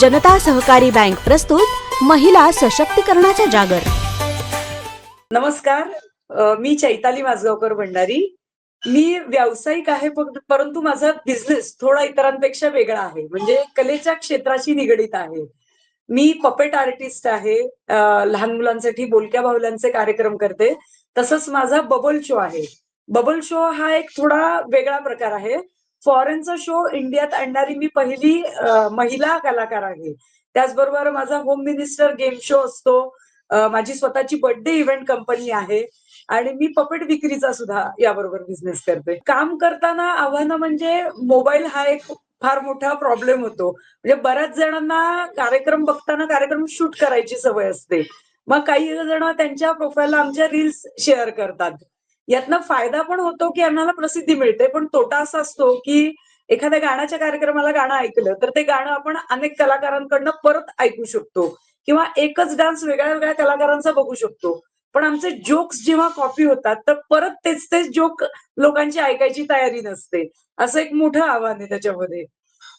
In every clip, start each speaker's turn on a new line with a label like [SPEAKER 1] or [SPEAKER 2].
[SPEAKER 1] जनता सहकारी बँक प्रस्तुत महिला सशक्तीकरणाचा जागर.
[SPEAKER 2] नमस्कार. मी चैताली माझगावकर भंडारी. मी व्यावसायिक आहे परंतु माझा बिझनेस थोडा इतरांपेक्षा वेगळा आहे. म्हणजे कलेच्या क्षेत्राशी निगडीत आहे. मी पपेट आर्टिस्ट आहे. लहान मुलांसाठी बोलक्या बाहुल्यांचे कार्यक्रम करते. तसंच माझा बबल शो आहे. बबल शो हा एक थोडा वेगळा प्रकार आहे. फॉरेनचा शो इंडियात आणणारी मी पहिली महिला कलाकार आहे. त्याचबरोबर माझा होम मिनिस्टर गेम शो असतो. माझी स्वतःची बर्थडे इव्हेंट कंपनी आहे. आणि मी पपेट विक्रीचा सुद्धा याबरोबर बिझनेस करते. काम करताना आव्हानं म्हणजे मोबाईल हा एक फार मोठा प्रॉब्लेम होतो. म्हणजे बऱ्याच जणांना कार्यक्रम बघताना कार्यक्रम शूट करायची सवय असते. मग काही जण त्यांच्या प्रोफाईलला आमच्या रील्स शेअर करतात. यातनं फायदा पण होतो की आम्हाला प्रसिद्धी मिळते. पण तोटा असा असतो की एखाद्या गाण्याच्या कार्यक्रमाला गाणं ऐकलं तर ते गाणं आपण अनेक कलाकारांकडनं परत ऐकू शकतो. किंवा एकच डान्स वेगळ्या वेगळ्या कलाकारांचा बघू शकतो. पण आमचे जोक्स जेव्हा कॉपी होतात तर परत तेच तेच जोक लोकांची ऐकायची तयारी नसते. असं एक मोठं आव्हान आहे त्याच्यामध्ये.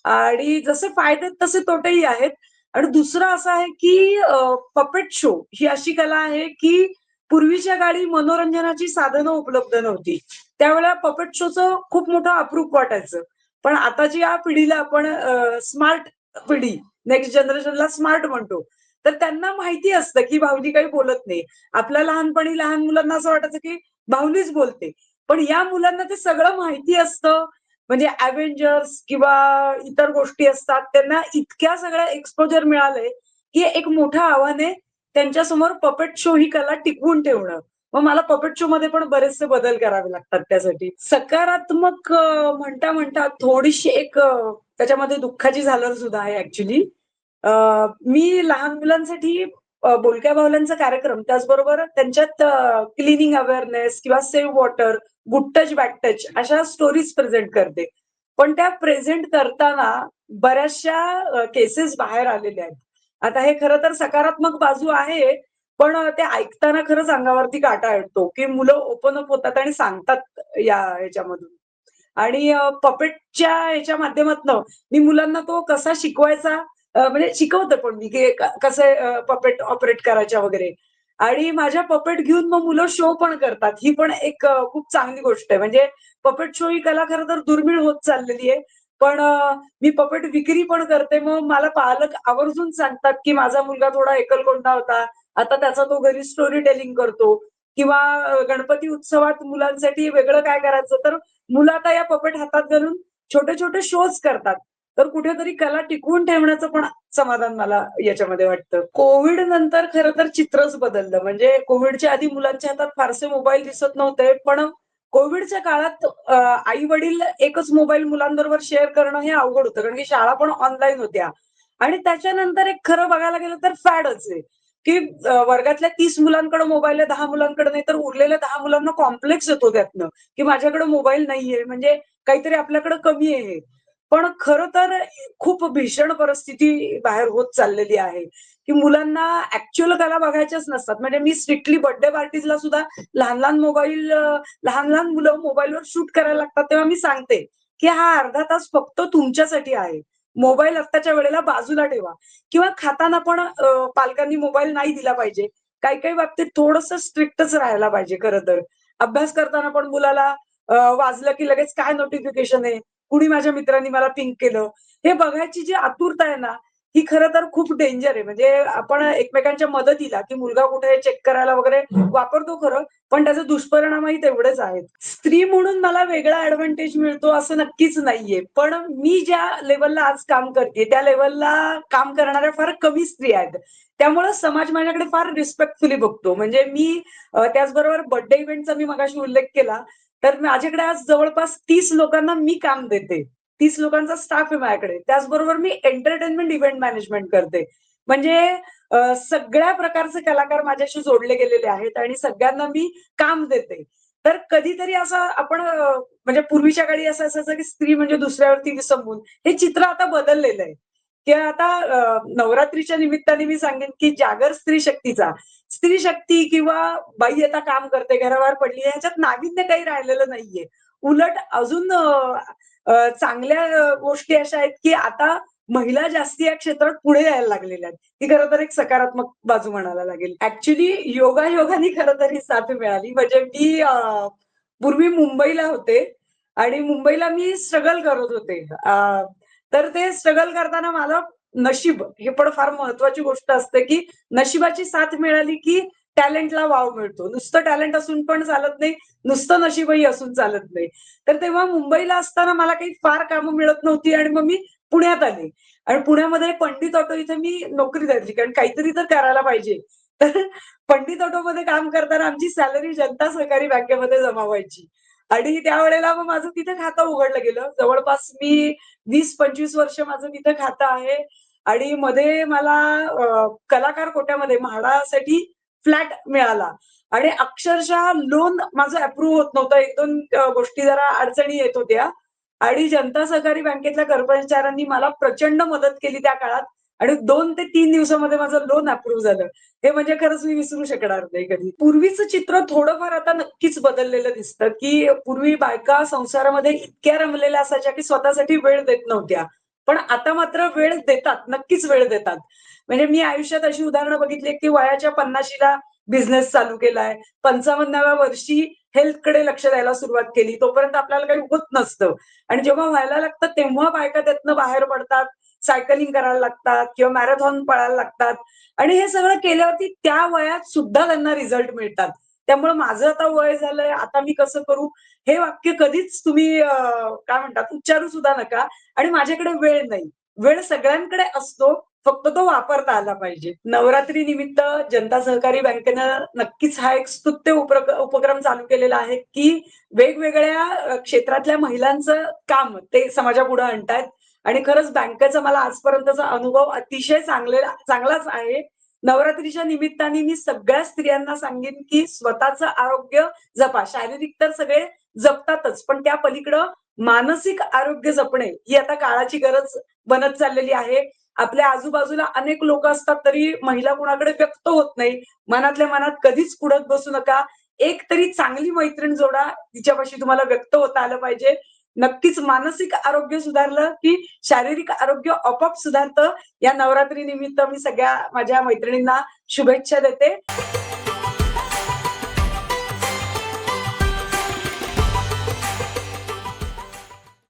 [SPEAKER 2] आणि जसे फायदे आहेत तसे तोटेही आहेत. आणि दुसरं असं आहे की पपेट शो ही अशी कला आहे की पूर्वीच्या काळी मनोरंजनाची साधनं उपलब्ध नव्हती. त्यावेळेला पपेट शोचं खूप मोठं अप्रूप वाटायचं. पण आताची या पिढीला आपण स्मार्ट पिढी नेक्स्ट जनरेशनला स्मार्ट म्हणतो. तर त्यांना माहिती असतं की भाऊजी काही बोलत नाही. आपल्या लहानपणी लहान मुलांना असं वाटायचं की भाऊलीच बोलते. पण या मुलांना ते सगळं माहिती असतं. म्हणजे अव्हेंजर्स किंवा इतर गोष्टी असतात. त्यांना इतक्या सगळ्या एक्सपोजर मिळालंय की एक मोठं आव्हान आहे त्यांच्यासमोर पपेट शो ही कला टिकवून ठेवणं. मग मला पपेट शो मध्ये पण बरेचसे बदल करावे लागतात त्यासाठी. सकारात्मक म्हणता म्हणता थोडीशी एक त्याच्यामध्ये दुःखाची झालर सुद्धा आहे ऍक्च्युली मी लहान मुलांसाठी बोलक्या बाहुल्यांचा कार्यक्रम त्याचबरोबर त्यांच्यात क्लिनिंग अवेअरनेस किंवा save water good touch bad touch अशा स्टोरीज प्रेझेंट करते. पण त्या प्रेझेंट करताना बऱ्याचशा केसेस बाहेर आलेल्या आहेत. आता हे खरं तर सकारात्मक बाजू आहे पण ते ऐकताना खरंच अंगावरती काटा येतो की मुलं ओपन अप होतात आणि सांगतात या ह्याच्यामधून. आणि पपेटच्या ह्याच्या माध्यमातनं मी मुलांना तो कसा शिकवायचा म्हणजे शिकवते पण मी की कसं पपेट ऑपरेट करायच्या वगैरे. आणि माझ्या पपेट घेऊन मग मुलं शो पण करतात. ही पण एक खूप चांगली गोष्ट आहे. म्हणजे पपेट शो ही कला खरं तर दुर्मिळ होत चाललेली आहे. पण मी पपेट विक्री पण करते. मग मला पालक आवर्जून सांगतात की माझा मुलगा थोडा एकलकोंडा होता. आता त्याचा तो घरी स्टोरी टेलिंग करतो. किंवा गणपती उत्सवात मुलांसाठी वेगळं काय करायचं? तर मुलं आता या पपेट हातात घालून छोटे छोटे शोज करतात. तर कुठेतरी कला टिकवून ठेवण्याचं पण समाधान मला याच्यामध्ये वाटतं. कोविड नंतर खरं तर चित्रच बदललं. म्हणजे कोविडच्या आधी मुलांच्या हातात फारसे मोबाईल दिसत नव्हते. पण कोविडच्या काळात आई वडील एकच मोबाईल मुलांबरोबर शेअर करणं हे अवघड होतं कारण की शाळा पण ऑनलाईन होत्या. आणि त्याच्यानंतर एक खरं बघायला गेलं तर फॅडच आहे. की वर्गातल्या तीस मुलांकडे मोबाईल आहे दहा मुलांकडे नाही तर उरलेल्या दहा मुलांना कॉम्प्लेक्स येतो त्यातनं की माझ्याकडे मोबाईल नाहीये. म्हणजे काहीतरी आपल्याकडे कमी आहे पण खर तर खूप भीषण परिस्थिती बाहेर होत चाललेली आहे की मुलांना ऍक्च्युअल कला बघायच्याच नसतात. म्हणजे मी स्ट्रिक्टली बर्थडे पार्टीजला सुद्धा लहान लहान मोबाईल लहान लहान मुलं मोबाईलवर शूट करायला लागतात तेव्हा मी सांगते की हा अर्धा तास फक्त तुमच्यासाठी आहे. मोबाईल आत्ताच्या वेळेला बाजूला ठेवा. किंवा खाताना पण पालकांनी मोबाईल नाही दिला पाहिजे. काही काही बाबतीत थोडस स्ट्रिक्टच राहायला पाहिजे खरं तर. अभ्यास करताना पण मुलाला वाजलं की लगेच काय नोटिफिकेशन आहे? कुणी माझ्या मित्रांनी मला पिंक केलं. हे बघायची जी आतुरता आहे ना ही खरं तर खूप डेंजर आहे. म्हणजे आपण एकमेकांच्या मदतीला की मुलगा कुठे चेक करायला वगैरे वापरतो खरं पण त्याचे दुष्परिणामही तेवढेच आहेत. स्त्री म्हणून मला वेगळा ऍडव्हान्टेज मिळतो असं नक्कीच नाहीये. पण मी ज्या लेवलला आज काम करते त्या लेवलला काम करणाऱ्या फार कमी स्त्री आहेत. त्यामुळे समाज माझ्याकडे फार रिस्पेक्टफुली बघतो. म्हणजे मी त्याचबरोबर बर्थडे इव्हेंटचा मी मगाशी उल्लेख केला. तर माझ्याकडे आज जवळपास तीस लोकांना मी काम देते. तीस लोकांचा स्टाफ आहे माझ्याकडे. त्याचबरोबर मी एंटरटेनमेंट इव्हेंट मॅनेजमेंट करते. म्हणजे सगळ्या प्रकारचे कलाकार माझ्याशी जोडले गेलेले आहेत आणि सगळ्यांना मी काम देते. तर कधीतरी असं आपण म्हणजे पूर्वीच्या काळी असं असायचं की स्त्री म्हणजे दुसऱ्यावरती विसंबून. हे चित्र आता बदललेलं आहे. की आता नवरात्रीच्या निमित्ताने मी सांगेन की जागर स्त्री शक्तीचा. स्त्री शक्ती किंवा बाई आता काम करते घराबाहेर पडली ह्याच्यात नाविन्य काही राहिलेलं नाहीये. उलट अजून चांगल्या गोष्टी अशा आहेत की आता महिला जास्ती या क्षेत्रात पुढे यायला लागलेल्या आहेत. ही खरं तर एक सकारात्मक बाजू म्हणायला लागेल. ऍक्च्युली योगा योगाने खरं तर ही साथ मिळाली. म्हणजे मी पूर्वी मुंबईला होते आणि मुंबईला मी स्ट्रगल करत होते. तर ते स्ट्रगल करताना मला नशीब हे पण फार महत्वाची गोष्ट असते की नशिबाची साथ मिळाली की टॅलेंटला वाव मिळतो. नुसतं टॅलेंट असून पण चालत नाही नुसतं नशीबही असून चालत नाही. तर तेव्हा मुंबईला असताना मला काही फार कामं मिळत नव्हती आणि मग मी पुण्यात आले. आणि पुण्यामध्ये पंडित ऑटो इथे मी नोकरी धरली कारण काहीतरी तर करायला पाहिजे. तर पंडित ऑटोमध्ये काम करताना आमची सॅलरी जनता सहकारी बँकेमध्ये जमा व्हायची. आणि त्यावेळेला मग माझं तिथं खातं उघडलं गेलं. जवळपास मी वीस पंचवीस वर्ष माझं तिथं खातं आहे. आणि मध्ये मला कलाकार कोट्यामध्ये म्हाडासाठी फ्लॅट मिळाला. आणि अक्षरशः लोन माझं अप्रूव्ह होत नव्हतं. एक दोन गोष्टी जरा अडचणी येत होत्या. आणि जनता सहकारी बँकेतल्या कर्मचाऱ्यांनी मला प्रचंड मदत केली त्या काळात. आणि दोन ते तीन दिवसामध्ये माझं लोन अप्रूव्ह झालं. हे म्हणजे खरंच मी विसरू शकणार नाही कधी. पूर्वीचं चित्र थोडंफार आता नक्कीच बदललेलं दिसतं की पूर्वी बायका संसारामध्ये इतक्या रमलेल्या असायच्या की स्वतःसाठी वेळ देत नव्हत्या. पण आता मात्र वेळ देतात नक्कीच वेळ देतात. म्हणजे मी आयुष्यात अशी उदाहरणं बघितली की वयाच्या पन्नाशीला बिझनेस चालू केलाय. पंचावन्नाव्या वर्षी हेल्थकडे लक्ष द्यायला सुरुवात केली. तोपर्यंत आपल्याला काही होत नसतं. आणि जेव्हा व्हायला लागतं तेव्हा बायका त्यातनं बाहेर पडतात. सायकलिंग करायला लागतात किंवा मॅरेथॉन पळायला लागतात. आणि हे सगळं केल्यावरती त्या वयात सुद्धा त्यांना रिझल्ट मिळतात. त्यामुळे माझं आता वय झालंय आता मी कसं करू? हे वाक्य कधीच तुम्ही काय म्हणतात उच्चारू सुद्धा नका. आणि माझ्याकडे वेळ नाही. वेळ सगळ्यांकडे असतो फक्त तो वापरता आला पाहिजे. नवरात्री निमित्त जनता सहकारी बँकेनं नक्कीच हा एक स्तुत्य उपक्रम चालू केलेला आहे की वेगवेगळ्या क्षेत्रातल्या महिलांचं काम ते समाजापुढे आणतायत. आणि खरंच बँकेचा मला आजपर्यंतचा अनुभव अतिशय चांगले चांगलाच आहे. नवरात्रीच्या निमित्ताने मी सगळ्या स्त्रियांना सांगेन की स्वतःचं आरोग्य जपा. शारीरिक तर सगळे जपतातच पण त्या पलीकडं मानसिक आरोग्य जपणे ही आता काळाची गरज बनत चाललेली आहे. आपल्या आजूबाजूला अनेक लोक असतात तरी महिला कुणाकडे व्यक्त होत नाही. मनातल्या मनात कधीच कुडत बसू नका. एक तरी चांगली मैत्रीण जोडा तिच्यापाशी तुम्हाला व्यक्त होता आलं पाहिजे. नक्कीच मानसिक आरोग्य सुधारलं की शारीरिक आरोग्य आपोआप सुधारतं. या नवरात्री निमित्त मी सगळ्या माझ्या मैत्रिणींना शुभेच्छा देते.